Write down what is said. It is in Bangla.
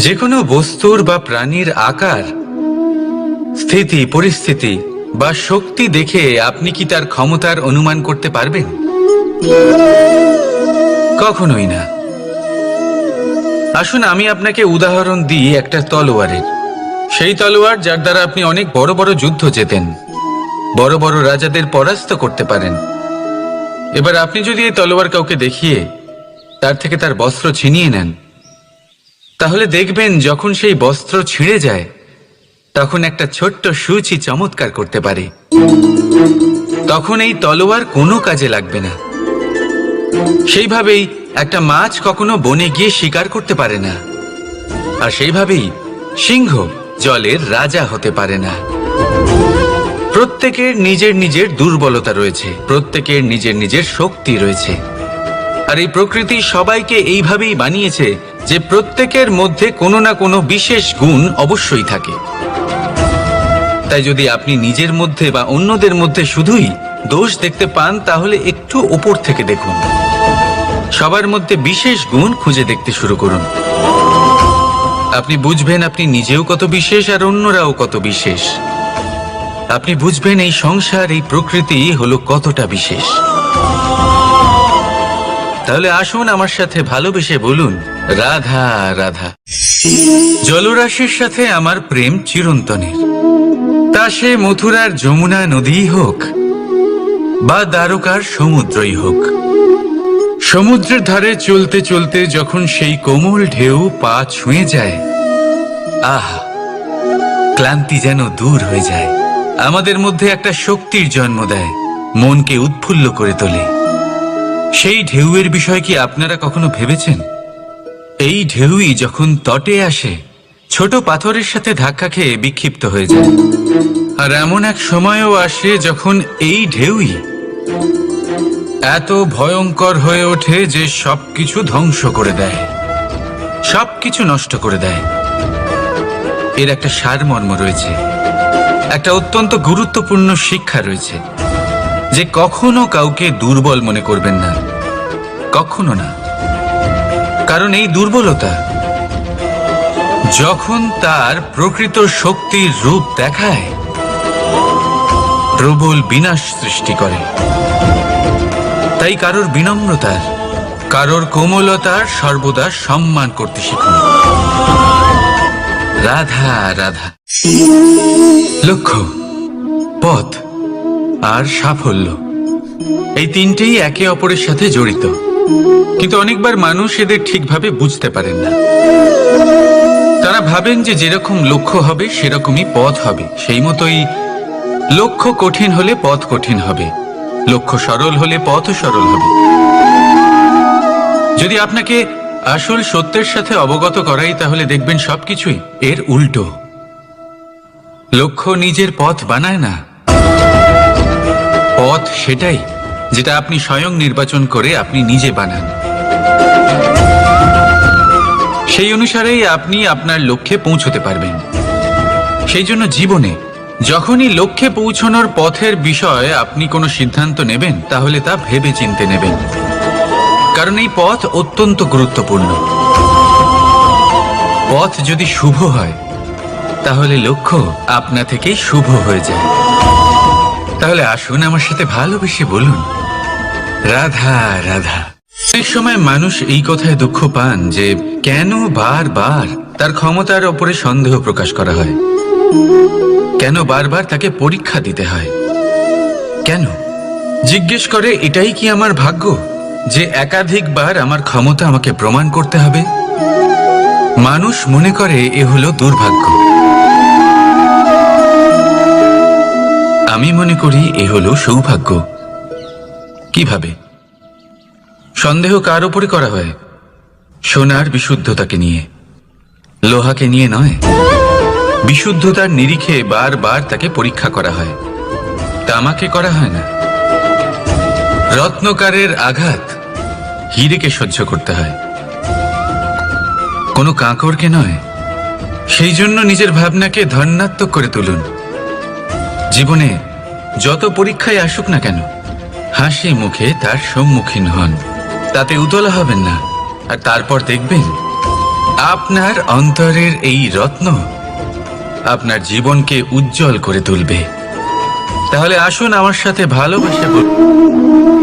যে কোনো বস্তুর বা প্রাণীর আকার, স্থিতি, পরিস্থিতি বা শক্তি দেখে আপনি কি তার ক্ষমতার অনুমান করতে পারবেন? কখনোই না। আসুন আমি আপনাকে উদাহরণ দিই একটা তলোয়ারের। সেই তলোয়ার যার দ্বারা আপনি অনেক বড় বড় যুদ্ধ জেতেন, বড় বড় রাজাদের পরাস্ত করতে পারেন। এবার আপনি যদি এই তলোয়ার কাউকে দেখিয়ে তার থেকে তার বস্ত্র ছিনিয়ে নেন তাহলে দেখবেন যখন সেই বস্ত্র ছিঁড়ে যায়, তখন একটা ছোট্ট সূচি চমৎকার করতে পারে। তখন এই তলোয়ার কোনো কাজে লাগবে না। সেইভাবেই একটা মাছ কখনো বনে গিয়ে শিকার করতে পারে না। আর সেইভাবেই সিংহ জলের রাজা হতে পারে না। প্রত্যেকের নিজের নিজের দুর্বলতা রয়েছে, প্রত্যেকের নিজের নিজের শক্তি রয়েছে। আর এই প্রকৃতি সবাইকে এইভাবেই বানিয়েছে যে প্রত্যেকের মধ্যে কোনো না কোনো বিশেষ গুণ অবশ্যই থাকে। তাই যদি আপনি নিজের মধ্যে বা অন্যদের মধ্যে শুধুই দোষ দেখতে পান, তাহলে একটু ওপর থেকে দেখুন। সবার মধ্যে বিশেষ গুণ খুঁজে দেখতে শুরু করুন। আপনি বুঝবেন আপনি নিজেও কত বিশেষ আর অন্যরাও কত বিশেষ। আপনি বুঝবেন এই সংসার, এই প্রকৃতি হলো কতটা বিশেষ। তাহলে আসুন আমার সাথে ভালোবেসে বলুন, রাধা রাধা। জলরাশির সাথে আমার প্রেম চিরন্তনের। তা সে মথুরার যমুনা নদীই হোক, বা দ্বারকার সমুদ্রই হোক। সমুদ্রের ধারে চলতে চলতে যখন সেই কোমল ঢেউ পা ছুঁয়ে যায়, আহ, ক্লান্তি যেন দূর হয়ে যায়। আমাদের মধ্যে একটা শক্তির জন্ম দেয়, মনকে উৎফুল্ল করে তোলে। সেই ঢেউয়ের বিষয় কি আপনারা কখনো ভেবেছেন? এই ঢেউই যখন তটে আসে, ছোট পাথরের সাথে ধাক্কা খেয়ে বিক্ষিপ্ত হয়ে যায়। আর এমন এক সময়ও আসে যখন এই ঢেউই এত ভয়ঙ্কর হয়ে ওঠে যে সবকিছু ধ্বংস করে দেয়। সবকিছু নষ্ট করে দেয়। এর একটা সারমর্ম রয়েছে। একটা অত্যন্ত গুরুত্বপূর্ণ শিক্ষা রয়েছে। যে কখনো কাউকে দুর্বল মনে করবেন না। কখনো না। কারণ এই দুর্বলতা যখন তার প্রকৃত শক্তির রূপ দেখায়, প্রবল বিনাশ সৃষ্টি করে। তাই কারোর বিনম্রতার কারোর কোমলতার সর্বদা সম্মান করতে শিখুন। রাধা রাধা। লক্ষ্য, পথ। আর সাফল্য। এই তিনটেই একে অপরের সাথে জড়িত। কিন্তু অনেকবার মানুষ এদের ঠিকভাবে বুঝতে পারেন না। তারা ভাবেন যে যেরকম লক্ষ্য হবে, সেরকমই পথ হবে। সেই মতোই লক্ষ্য কঠিন হলে পথ কঠিন হবে। লক্ষ্য সরল হলে পথও সরল হবে। যদি আপনাকে আসল সত্যের সাথে অবগত করাই, তাহলে দেখবেন সবকিছুই এর উল্টো। লক্ষ্য নিজের পথ বানায় না। পথ সেটাই যেটা আপনি স্বয়ং নির্বাচন করে আপনি নিজে বানান। সেই অনুসারেই আপনি আপনার লক্ষ্যে পৌঁছতে পারবেন। সেই জন্য জীবনে যখনই লক্ষ্যে পৌঁছানোর পথের বিষয়ে আপনি কোনো সিদ্ধান্ত নেবেন, তাহলে তা ভেবে চিনতে নেবেন। কারণ এই পথ অত্যন্ত গুরুত্বপূর্ণ। পথ যদি শুভ হয়, তাহলে লক্ষ্য আপনা থেকেই শুভ হয়ে যায়। তাহলে আসুন আমার সাথে ভালোবেসে বলুন। রাধা রাধা। অনেক সময় মানুষ এই কথায় দুঃখ পান যে কেন বারবার তার ক্ষমতার ওপরে সন্দেহ প্রকাশ করা হয়? কেন বারবার তাকে পরীক্ষা দিতে হয়? কেন? জিজ্ঞেস করে, এটাই কি আমার ভাগ্য যে একাধিকবার আমার ক্ষমতা আমাকে প্রমাণ করতে হবে? মানুষ মনে করে, এ হলো দুর্ভাগ্য। আমি মনে করি এ হলো সৌভাগ্য। কীভাবে? সন্দেহ কার ওপরে করা হয়? সোনার বিশুদ্ধতাকে নিয়ে। লোহাকে নিয়ে নয়। বিশুদ্ধতার নিরিখে বারবার তাকে পরীক্ষা করা হয়। তামাকে করা হয় না। রত্নকারের আঘাত হিরেকে সহ্য করতে হয়। কোনো কাঁকড়কে নয়। সেই জন্য নিজের ভাবনাকে ধন্যাত্মক করে তুলুন। জীবনে যত পরীক্ষায় আসুক না কেন, হাসি মুখে তার সম্মুখীন হন। তাতে উতলা হবেন না। আর তারপর দেখবেন, আপনার অন্তরের এই রত্ন আপনার জীবনকে উজ্জ্বল করে তুলবে। তাহলে আসুন আমার সাথে ভালোবাসা